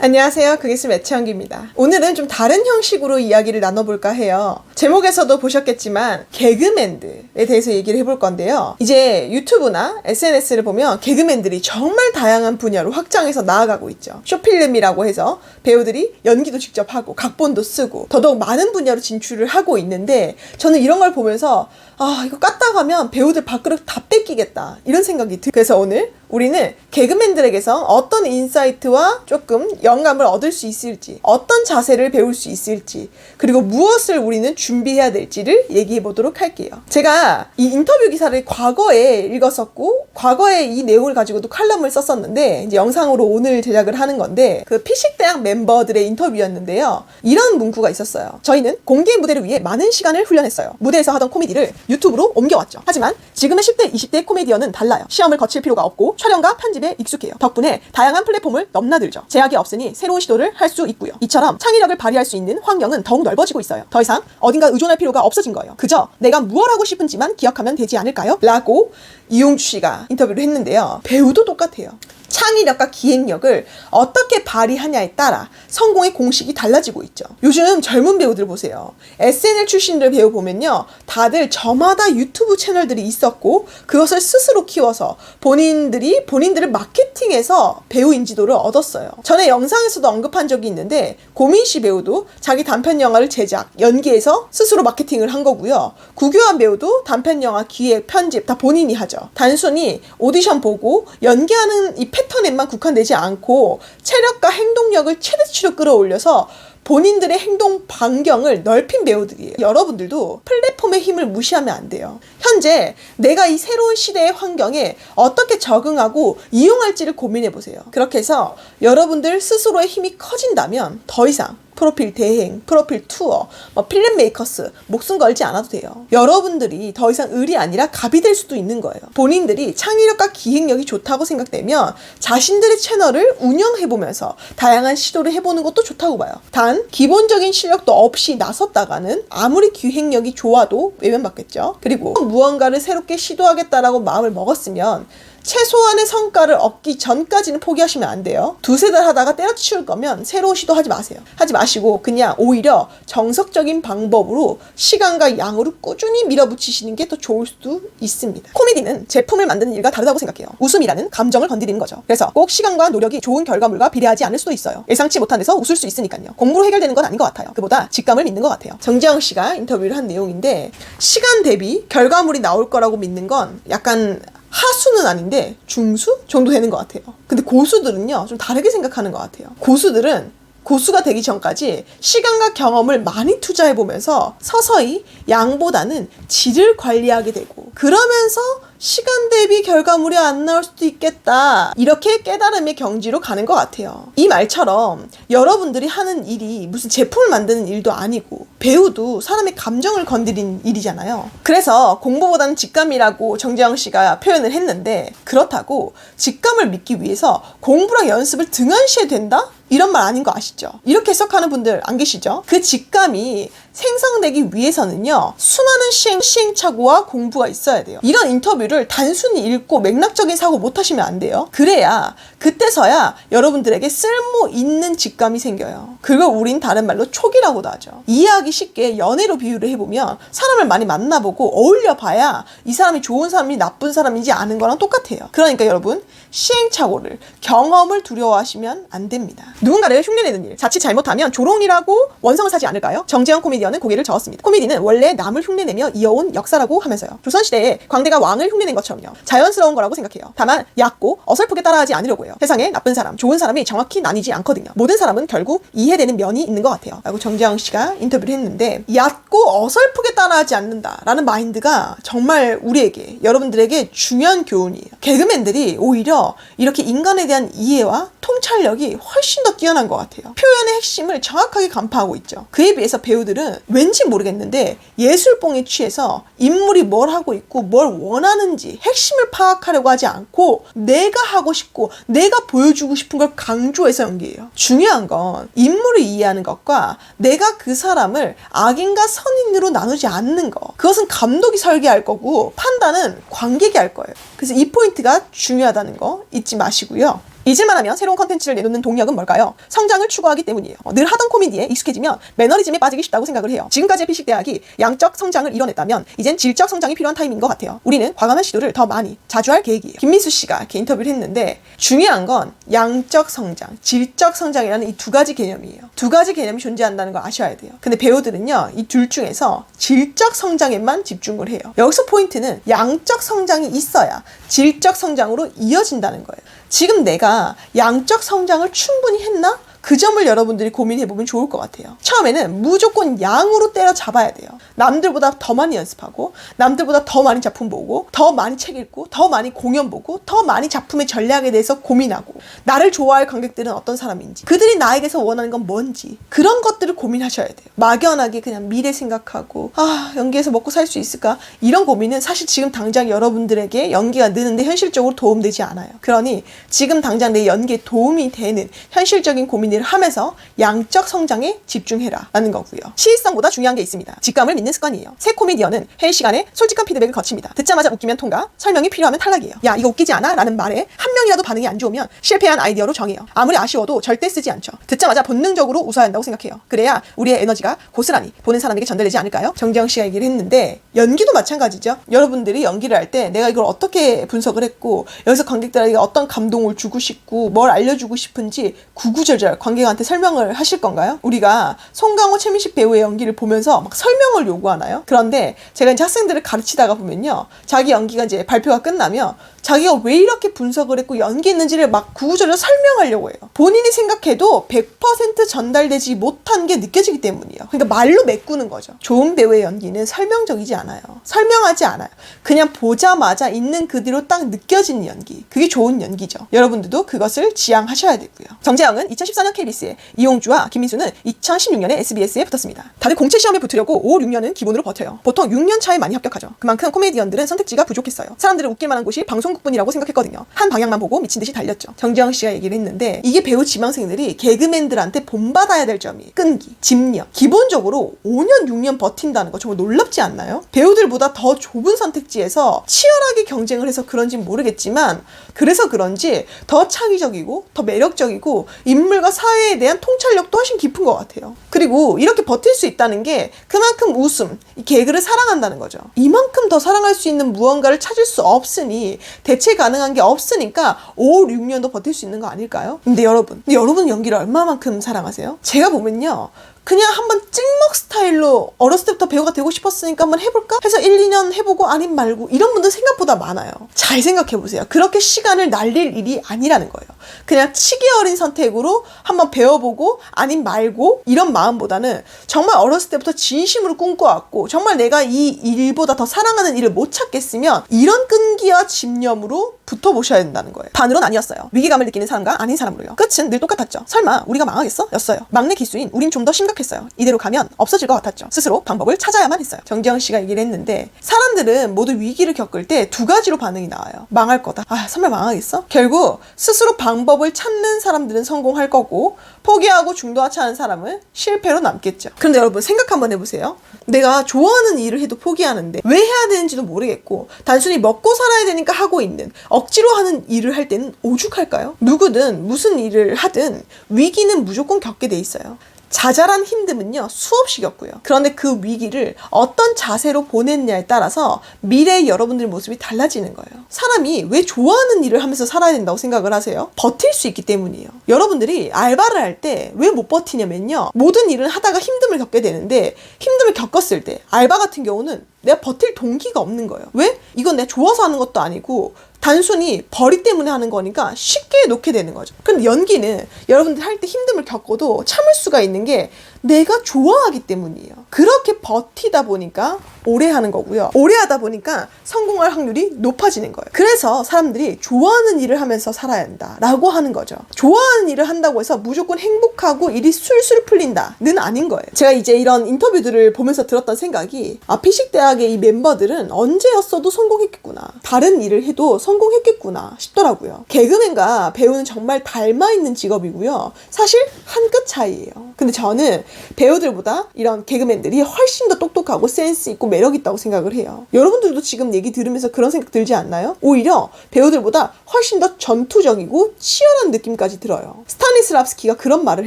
안녕하세요. 그게스 매치한기입니다. 오늘은 좀 다른 형식으로 이야기를 나눠볼까 해요. 제목에서도 보셨겠지만 개그맨들에 대해서 얘기를 해볼 건데요. 이제 유튜브나 SNS를 보면 개그맨들이 정말 다양한 분야로 확장해서 나아가고 있죠. 쇼필름이라고 해서 배우들이 연기도 직접 하고 각본도 쓰고 더더욱 많은 분야로 진출을 하고 있는데 저는 이런 걸 보면서 아 이거 깠다 가면 배우들 밥그릇 다 뺏기겠다 이런 생각이 들. 그래서 오늘 우리는 개그맨들에게서 어떤 인사이트와 조금 영감을 얻을 수 있을지, 어떤 자세를 배울 수 있을지, 그리고 무엇을 우리는 준비해야 될지를 얘기해 보도록 할게요. 제가 이 인터뷰 기사를 과거에 읽었었고, 과거에 이 내용을 가지고도 칼럼을 썼었는데, 이제 영상으로 오늘 제작을 하는 건데, 그 피식대학 멤버들의 인터뷰였는데요. 이런 문구가 있었어요. 저희는 공개 무대를 위해 많은 시간을 훈련했어요. 무대에서 하던 코미디를 유튜브로 옮겨왔죠. 하지만 지금의 10대, 20대 코미디언은 달라요. 시험을 거칠 필요가 없고, 촬영과 편집에 익숙해요. 덕분에 다양한 플랫폼을 넘나들죠. 제약이 없으니 새로운 시도를 할 수 있고요. 이처럼 창의력을 발휘할 수 있는 환경은 더욱 넓어지고 있어요. 더 이상 어딘가 의존할 필요가 없어진 거예요. 그저 내가 무엇 하고 싶은지만 기억하면 되지 않을까요? 라고 이용주 씨가 인터뷰를 했는데요. 배우도 똑같아요. 창의력과 기획력을 어떻게 발휘하냐에 따라 성공의 공식이 달라지고 있죠. 요즘 젊은 배우들 보세요. SNL 출신들 배우 보면요. 다들 저마다 유튜브 채널들이 있었고 그것을 스스로 키워서 본인들이 본인들을 마케팅해서 배우 인지도를 얻었어요. 전에 영상에서도 언급한 적이 있는데 고민 씨 배우도 자기 단편 영화를 제작, 연기해서 스스로 마케팅을 한 거고요. 구교환 배우도 단편 영화 기획, 편집 다 본인이 하죠. 단순히 오디션 보고 연기하는 이 패턴에만 국한되지 않고 체력과 행동력을 최대치로 끌어올려서 본인들의 행동 반경을 넓힌 배우들이에요. 여러분들도 플랫폼의 힘을 무시하면 안 돼요. 현재 내가 이 새로운 시대의 환경에 어떻게 적응하고 이용할지를 고민해 보세요. 그렇게 해서 여러분들 스스로의 힘이 커진다면 더 이상 프로필 대행, 프로필 투어, 뭐 필름 메이커스 목숨 걸지 않아도 돼요. 여러분들이 더 이상 을이 아니라 갑이 될 수도 있는 거예요. 본인들이 창의력과 기획력이 좋다고 생각되면 자신들의 채널을 운영해보면서 다양한 시도를 해보는 것도 좋다고 봐요. 단 기본적인 실력도 없이 나섰다가는 아무리 기획력이 좋아도 외면받겠죠. 그리고 무언가를 새롭게 시도하겠다라고 마음을 먹었으면 최소한의 성과를 얻기 전까지는 포기하시면 안 돼요. 두세 달 하다가 때려치울 거면 새로운 시도하지 마세요. 하지 마시고 그냥 오히려 정석적인 방법으로 시간과 양으로 꾸준히 밀어붙이시는 게 더 좋을 수도 있습니다. 코미디는 제품을 만드는 일과 다르다고 생각해요. 웃음이라는 감정을 건드리는 거죠. 그래서 꼭 시간과 노력이 좋은 결과물과 비례하지 않을 수도 있어요. 예상치 못한 데서 웃을 수 있으니까요. 공부로 해결되는 건 아닌 것 같아요. 그보다 직감을 믿는 것 같아요. 정재영 씨가 인터뷰를 한 내용인데 시간 대비 결과물이 나올 거라고 믿는 건 약간 하수는 아닌데 중수 정도 되는 것 같아요. 근데 고수들은요 좀 다르게 생각하는 것 같아요. 고수들은 고수가 되기 전까지 시간과 경험을 많이 투자해 보면서 서서히 양보다는 질을 관리하게 되고 그러면서 시간 대비 결과물이 안 나올 수도 있겠다. 이렇게 깨달음의 경지로 가는 것 같아요. 이 말처럼 여러분들이 하는 일이 무슨 제품을 만드는 일도 아니고 배우도 사람의 감정을 건드린 일이잖아요. 그래서 공부보다는 직감이라고 정재영 씨가 표현을 했는데 그렇다고 직감을 믿기 위해서 공부랑 연습을 등한시해야 된다? 이런 말 아닌 거 아시죠? 이렇게 해석하는 분들 안 계시죠? 그 직감이 생성되기 위해서는요, 수많은 시행, 시행착오와 공부가 있어야 돼요. 이런 인터뷰를 단순히 읽고 맥락적인 사고 못 하시면 안 돼요. 그래야, 그때서야 여러분들에게 쓸모 있는 직감이 생겨요. 그걸 우린 다른 말로 촉이라고도 하죠. 이해하기 쉽게 연애로 비유를 해보면 사람을 많이 만나보고 어울려 봐야 이 사람이 좋은 사람인지 나쁜 사람인지 아는 거랑 똑같아요. 그러니까 여러분, 시행착오를, 경험을 두려워하시면 안 됩니다. 누군가를 흉내내는 일, 자칫 잘못하면 조롱이라고 원성을 사지 않을까요? 정재영 코미디언은 고개를 저었습니다. 코미디는 원래 남을 흉내내며 이어온 역사라고 하면서요. 조선시대에 광대가 왕을 흉내낸 것처럼요. 자연스러운 거라고 생각해요. 다만 얕고 어설프게 따라하지 않으려고 해요. 세상에 나쁜 사람, 좋은 사람이 정확히 나뉘지 않거든요. 모든 사람은 결국 이해되는 면이 있는 것 같아요. 라고 정재영 씨가 인터뷰를 했는데 얕고 어설프게 따라하지 않는다라는 마인드가 정말 우리에게 여러분들에게 중요한 교훈이에요. 개그맨들이 오히려 이렇게 인간에 대한 이해와 통찰력이 훨씬 더 뛰어난 것 같아요. 표현의 핵심을 정확하게 간파하고 있죠. 그에 비해서 배우들은 왠지 모르겠는데 예술뽕에 취해서 인물이 뭘 하고 있고 뭘 원하는지 핵심을 파악하려고 하지 않고 내가 하고 싶고 내가 보여주고 싶은 걸 강조해서 연기해요. 중요한 건 인물을 이해하는 것과 내가 그 사람을 악인과 선인으로 나누지 않는 거. 그것은 감독이 설계할 거고 판단은 관객이 할 거예요. 그래서 이 포인트가 중요하다는 거 잊지 마시고요. 잊을만 하면 새로운 컨텐츠를 내놓는 동력은 뭘까요? 성장을 추구하기 때문이에요. 어, 늘 하던 코미디에 익숙해지면 매너리즘에 빠지기 쉽다고 생각을 해요. 지금까지의 피식 대학이 양적 성장을 이뤄냈다면 이젠 질적 성장이 필요한 타임인 것 같아요. 우리는 과감한 시도를 더 많이 자주 할 계획이에요. 김민수 씨가 이렇게 인터뷰를 했는데 중요한 건 양적 성장, 질적 성장이라는 이 두 가지 개념이에요. 두 가지 개념이 존재한다는 걸 아셔야 돼요. 근데 배우들은요, 이 둘 중에서 질적 성장에만 집중을 해요. 여기서 포인트는 양적 성장이 있어야 질적 성장으로 이어진다는 거예요. 지금 내가 양적 성장을 충분히 했나? 그 점을 여러분들이 고민해보면 좋을 것 같아요. 처음에는 무조건 양으로 때려잡아야 돼요. 남들보다 더 많이 연습하고, 남들보다 더 많이 작품 보고, 더 많이 책 읽고, 더 많이 공연 보고, 더 많이 작품의 전략에 대해서 고민하고, 나를 좋아할 관객들은 어떤 사람인지, 그들이 나에게서 원하는 건 뭔지, 그런 것들을 고민하셔야 돼요. 막연하게 그냥 미래 생각하고, 아, 연기에서 먹고 살 수 있을까? 이런 고민은 사실 지금 당장 여러분들에게 연기가 느는데 현실적으로 도움되지 않아요. 그러니 지금 당장 내 연기에 도움이 되는 현실적인 고민을 하면서 양적 성장에 집중해라 라는 거고요. 시의성보다 중요한 게 있습니다. 직감을 믿는 습관이에요. 새 코미디언은 회의 시간에 솔직한 피드백을 거칩니다. 듣자마자 웃기면 통과, 설명이 필요하면 탈락이에요. 야 이거 웃기지 않아? 라는 말에 한 명이라도 반응이 안 좋으면 실패한 아이디어로 정해요. 아무리 아쉬워도 절대 쓰지 않죠. 듣자마자 본능적으로 웃어야 한다고 생각해요. 그래야 우리의 에너지가 고스란히 보는 사람에게 전달되지 않을까요? 정재영 씨가 얘기를 했는데 연기도 마찬가지죠. 여러분들이 연기를 할 때 내가 이걸 어떻게 분석을 했고 여기서 관객들에게 어떤 감동을 주고 싶고 뭘 알려주고 싶은지 구구절절 관객한테 설명을 하실 건가요? 우리가 송강호 최민식 배우의 연기를 보면서 막 설명을 요구하나요? 그런데 제가 이제 학생들을 가르치다가 보면요. 자기 연기가 이제 발표가 끝나면 자기가 왜 이렇게 분석을 했고 연기했는지를 막 구구절절 설명하려고 해요. 본인이 생각해도 100% 전달되지 못한 게 느껴지기 때문이에요. 그러니까 말로 메꾸는 거죠. 좋은 배우의 연기는 설명적이지 않아요. 설명하지 않아요. 그냥 보자마자 있는 그대로 딱 느껴지는 연기. 그게 좋은 연기죠. 여러분들도 그것을 지향하셔야 되고요. 정재영은 2014년 KBS에 이용주와 김민수는 2016년에 SBS에 붙었습니다. 다들 공채 시험에 붙으려고 5, 6년은 기본으로 버텨요. 보통 6년 차에 많이 합격하죠. 그만큼 코미디언들은 선택지가 부족했어요. 사람들은 웃길 만한 곳이 방송국뿐이라고 생각했거든요. 한 방향만 보고 미친 듯이 달렸죠. 정재영 씨가 얘기를 했는데 이게 배우 지망생들이 개그맨들한테 본받아야 될 점이 끈기, 집념. 기본적으로 5년, 6년 버틴다는 거 정말 놀랍지 않나요? 배우들보다 더 좁은 선택지에서 치열하게 경쟁을 해서 그런지 모르겠지만 그래서 그런지 더 창의적이고 더 매력적이고 인물과 사 회에 대한 통찰력도 훨씬 깊은 것 같아요. 그리고 이렇게 버틸 수 있다는 게 그만큼 웃음, 이 개그를 사랑한다는 거죠. 이만큼 더 사랑할 수 있는 무언가를 찾을 수 없으니 대체 가능한 게 없으니까 5, 6년도 버틸 수 있는 거 아닐까요? 근데 여러분, 근데 여러분 연기를 얼마만큼 사랑하세요? 제가 보면요. 그냥 한번 찍먹 스타일로 어렸을 때부터 배우가 되고 싶었으니까 한번 해볼까? 해서 1, 2년 해보고 아님 말고 이런 분들 생각보다 많아요. 잘 생각해보세요. 그렇게 시간을 날릴 일이 아니라는 거예요. 그냥 치기 어린 선택으로 한번 배워보고 아님 말고 이런 마음보다는 정말 어렸을 때부터 진심으로 꿈꿔왔고 정말 내가 이 일보다 더 사랑하는 일을 못 찾겠으면 이런 끈기와 집념으로 붙어보셔야 된다는 거예요. 반으로는 아니었어요. 위기감을 느끼는 사람과 아닌 사람으로요. 끝은 늘 똑같았죠. 설마 우리가 망하겠어? 였어요. 막내 기수인 우린 좀 더 심각했어요. 이대로 가면 없어질 것 같았죠. 스스로 방법을 찾아야만 했어요. 정재영 씨가 얘기를 했는데 사람들은 모두 위기를 겪을 때 두 가지로 반응이 나와요. 망할 거다. 아, 설마 망하겠어? 결국 스스로 방 법을 찾는 사람들은 성공할 거고 포기하고 중도하차하는 사람은 실패로 남겠죠. 그런데 여러분 생각 한번 해보세요. 내가 좋아하는 일을 해도 포기하는데 왜 해야 되는지도 모르겠고 단순히 먹고 살아야 되니까 하고 있는 억지로 하는 일을 할 때는 오죽할까요? 누구든 무슨 일을 하든 위기는 무조건 겪게 돼 있어요. 자잘한 힘듦은요 수없이 겪고요. 그런데 그 위기를 어떤 자세로 보냈냐에 따라서 미래의 여러분들 모습이 달라지는 거예요. 사람이 왜 좋아하는 일을 하면서 살아야 된다고 생각을 하세요? 버틸 수 있기 때문이에요. 여러분들이 알바를 할 때 왜 못 버티냐면요. 모든 일을 하다가 힘듦을 겪게 되는데 힘듦을 겪었을 때 알바 같은 경우는 내가 버틸 동기가 없는 거예요. 왜? 이건 내가 좋아서 하는 것도 아니고 단순히 벌이 때문에 하는 거니까 쉽게 놓게 되는 거죠. 근데 연기는 여러분들 할 때 힘듦을 겪어도 참을 수가 있는 게 내가 좋아하기 때문이에요. 그렇게 버티다 보니까 오래 하는 거고요. 오래 하다 보니까 성공할 확률이 높아지는 거예요. 그래서 사람들이 좋아하는 일을 하면서 살아야 한다 라고 하는 거죠. 좋아하는 일을 한다고 해서 무조건 행복하고 일이 술술 풀린다는 아닌 거예요. 제가 이제 이런 인터뷰들을 보면서 들었던 생각이 아 피식 대학의 이 멤버들은 언제였어도 성공했겠구나. 다른 일을 해도 성공 성공했겠구나 싶더라고요. 개그맨과 배우는 정말 닮아 있는 직업이고요. 사실 한 끗 차이예요. 근데 저는 배우들보다 이런 개그맨 들이 훨씬 더 똑똑하고 센스 있고 매력 있다고 생각을 해요. 여러분들도 지금 얘기 들으면서 그런 생각 들지 않나요? 오히려 배우들보다 훨씬 더 전투적이고 치열한 느낌까지 들어요. 스타니스랍스키가 그런 말을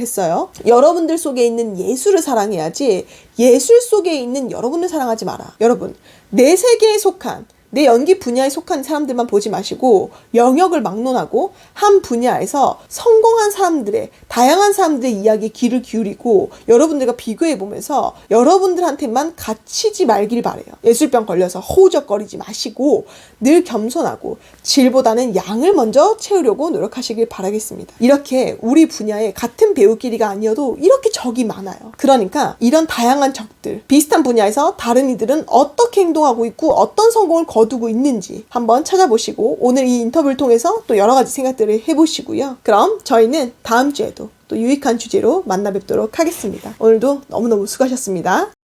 했어요. 여러분들 속에 있는 예술을 사랑해야지 예술 속에 있는 여러분을 사랑하지 마라. 여러분, 내 세계에 속한 내 연기 분야에 속한 사람들만 보지 마시고 영역을 막론하고 한 분야에서 성공한 사람들의 다양한 사람들의 이야기에 귀를 기울이고 여러분들과 비교해 보면서 여러분들한테만 갇히지 말길 바래요. 예술병 걸려서 호우적거리지 마시고 늘 겸손하고 질보다는 양을 먼저 채우려고 노력하시길 바라겠습니다. 이렇게 우리 분야에 같은 배우끼리가 아니어도 이렇게 적이 많아요. 그러니까 이런 다양한 적들, 비슷한 분야에서 다른 이들은 어떻게 행동하고 있고 어떤 성공을 거두고 있는지 한번 찾아보시고 오늘 이 인터뷰를 통해서 또 여러 가지 생각들을 해보시고요. 그럼 저희는 다음 주에도 또 유익한 주제로 만나 뵙도록 하겠습니다. 오늘도 너무너무 수고하셨습니다.